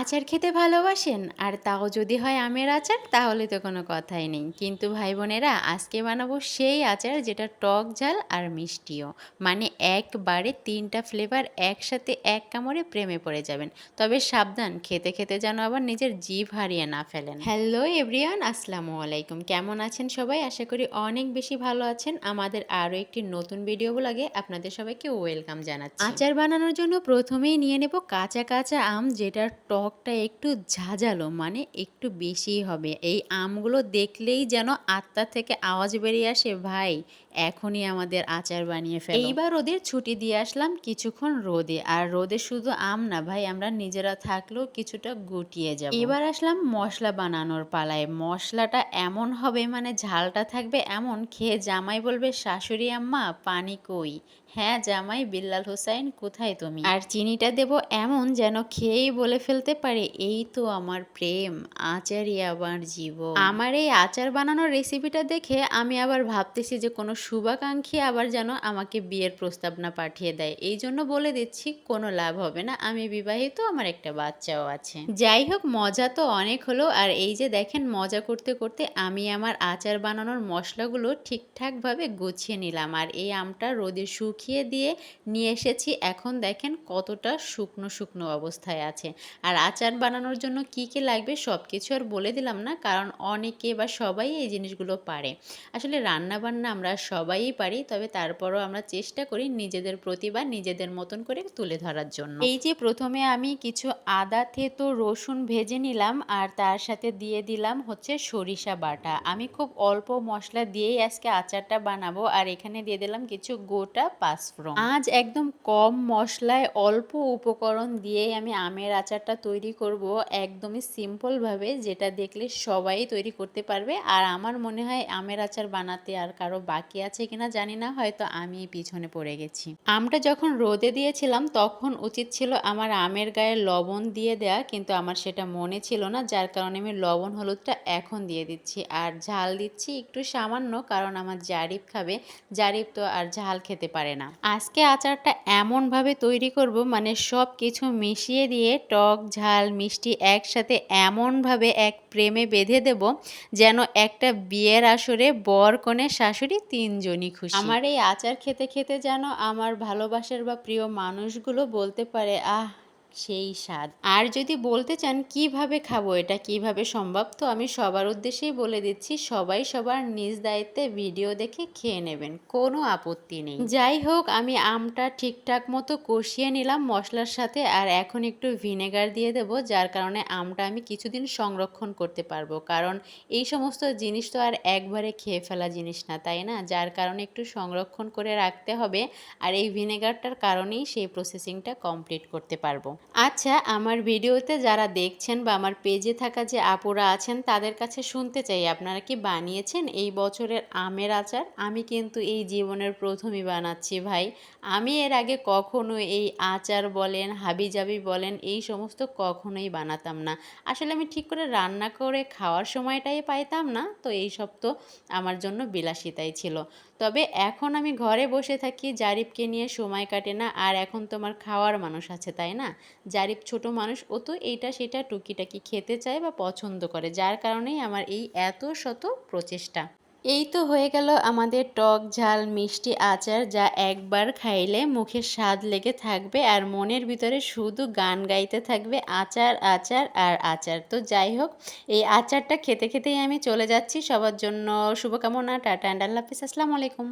আচার খেতে ভালোবাসেন? আর তাও যদি হয় আমের আচার, তাহলে তো কোনো কথাই নেই। কিন্তু ভাই বোনেরা আজকে বানাবো সেই আচার যেটা টক ঝাল আর মিষ্টিও। মানে একবারে তিনটা ফ্লেভার একসাথে এক কামড়ে প্রেমে পড়ে যাবেন। তবে সাবধান, খেতে খেতে যেন আবার নিজের জিভ হারিয়ে না ফেলেন। হ্যালো এভরিয়ান আসসালামু আলাইকুম। কেমন আছেন সবাই? আশা করি অনেক বেশি ভালো আছেন। আমাদের আরও একটি নতুন ভিডিও ব্লগে আপনাদের সবাইকে ওয়েলকাম জানাচ্ছি। আচার বানানোর জন্য প্রথমেই নিয়ে নেব কাঁচা কাঁচা আম, যেটার টকটা একটু ঝাঁঝালো মানে একটু বেশিই হবে। এই আমগুলো দেখলেই যেন আত্মা থেকে আওয়াজ বেরিয়ে আসে, ভাই এখনই আমাদের আচার বানিয়ে ফেলো। এইবার ওদের ছুটি দিয়ে আসলাম কিছুক্ষণ রোদে। আর রোদে শুধু আম না ভাই আমরা নিজেরা থাকলেও কিছুটা গুটিয়ে যাব। এবার আসলাম মশলা বানানোর পালায়। মশলাটা এমন হবে মানে ঝালটা থাকবে এমন। খেয়ে জামাই বলবে শাশুড়ি আম্মা পানি কই? হ্যাঁ জামাই বিল্লাল হোসাইন কোথায় তুমি? আর চিনিটা দেব এমন যেন খেয়েই বলে ফেলতে পারে এই তো আমার প্রেম আচারই আমার জীবন। আমার এই আচার বানানোর রেসিপিটা দেখে আমি আবার ভাবতেছি যে কোনো শুভাকাঙ্ক্ষী আবার যেন আমাকে বিয়ের প্রস্তাব না পাঠিয়ে দেয়। এই জন্য বলে দিচ্ছি, কোনো লাভ হবে না। আমি বিবাহিত, আমার একটা বাচ্চাও আছে। যাই হোক, মজা তো অনেক হলো। আর এই যে দেখেন, মজা করতে করতে আমি আমার আচার বানানোর মশলাগুলো ঠিকঠাকভাবে গুছিয়ে নিলাম। আর এই আমটা রোদে শুকিয়ে দিয়ে নিয়ে এসেছি। এখন দেখেন, কতটা শুকনো শুকনো অবস্থায় আছে। আর আচার বানানোর জন্য কি কি লাগবে সব কিছু আর বলে দিলাম না, কারণ অনেকে বা সবাই এই জিনিসগুলো পারে। আসলে রান্না বান্না আমরা সবাই পারি, তবে তারপরও আমরা চেষ্টা করি নিজেদের প্রতিভা নিজেদের মতন করে তুলে ধরার জন্য। এই যে প্রথমে আমি কিছু আদা, থেতো, রসুন ভেজে নিলাম, আর তার সাথে দিয়ে দিলাম হচ্ছে সরিষা বাটা। আমি খুব অল্প মশলা দিয়েই আজকে আচারটা বানাবো, আর এখানে দিয়ে দিলাম কিছু গোটা পাঁচফোড়ন। আজ একদম কম মশলায় অল্প উপকরণ দিয়েই আমি আমের আচারটা তৈরি করব, একদমই সিম্পলভাবে, যেটা দেখলে সবাই তৈরি করতে পারবে। আর আমার মনে হয় আমের আচার বানাতে আর কারও বাকি আছে কিনা জানি না, হয়তো আমি পিছনে পড়ে গেছি। আমটা যখন রোদে দিয়েছিলাম, তখন উচিত ছিল আমার আমের গায়ে লবণ দিয়ে দেয়া, কিন্তু আমার সেটা মনে ছিল না, যার কারণে আমি লবণ হলুদটা এখন দিয়ে দিচ্ছি। আর ঝাল দিচ্ছি একটু সামান্য, কারণ আমার জারিফ খাবে। জারিফ তো আর ঝাল খেতে পারে না। আজকে আচারটা এমনভাবে তৈরি করব মানে সব কিছু মিশিয়ে দিয়ে টক, ঝাল, মিষ্টি একসাথে এমনভাবে এক প্রেমে বেঁধে দেব, যেন একটা বিয়ের আসরে বর কনে শাশুড়ি তিনজনই খুশি। আমার এই আচার খেতে খেতে যেন আমার ভালোবাসার বা প্রিয় মানুষগুলো বলতে পারে, আহ সেই স্বাদ। আর যদি বলতে চান কীভাবে খাব, এটা কীভাবে সম্ভব, তো আমি সবার উদ্দেশ্যেই বলে দিচ্ছি, সবাই সবার নিজ দায়িত্বে ভিডিও দেখে খেয়ে নেবেন, কোনো আপত্তি নেই। যাই হোক, আমি আমটা ঠিকঠাক মতো কষিয়ে নিলাম মশলার সাথে, আর এখন একটু ভিনেগার দিয়ে দেব, যার কারণে আমটা আমি কিছুদিন সংরক্ষণ করতে পারব। কারণ এই সমস্ত জিনিস তো আর একবারে খেয়ে ফেলা জিনিস না, তাই না? যার কারণে একটু সংরক্ষণ করে রাখতে হবে, আর এই ভিনেগারটার কারণেই সেই প্রসেসিংটা কমপ্লিট করতে পারব। আচ্ছা আমার ভিডিওতে যারা দেখছেন বা আমার পেজে থাকা যে আপুরা আছেন, তাদের কাছে শুনতে চাই। আপনারা কি বানিয়েছেন এই বছরের আমের আচার? আমি কিন্তু এই জীবনের প্রথমই বানাচ্ছি ভাই। আমি এর আগে কখনো এই আচার বলেন, হাবিজাবি বলেন, এই সমস্ত কখনোই বানাতাম না। আসলে আমি ঠিক করে রান্না করে খাওয়ার সময়টাই পাইতাম না, তো এই সব তো আমার জন্য বিলাসিতাই ছিল। তবে এখন আমি ঘরে বসে থাকি, জারিফকে নিয়ে সময় কাটে না, আর এখন তোমার খাওয়ার মানুষ আছে, তাই না? জারিফ ছোট মানুষ ও তো এইটা সেটা টুকিটাকি খেতে চায় বা পছন্দ করে, যার কারণেই আমার এই এত শত প্রচেষ্টা। এই তো হয়ে গেল আমাদের টক ঝাল মিষ্টি আচার যা একবার খাইলে মুখে স্বাদ লেগে থাকবে আর মনের ভিতরে শুধু গান গাইতে থাকবে আচার আচার আর আচার। তো যাই হোক, এই আচারটা খেতে খেতেই আমি চলে যাচ্ছি। সবার জন্য শুভকামনা, টাটা অ্যান্ড আল্লাহ হাফিজ। আসসালামু আলাইকুম।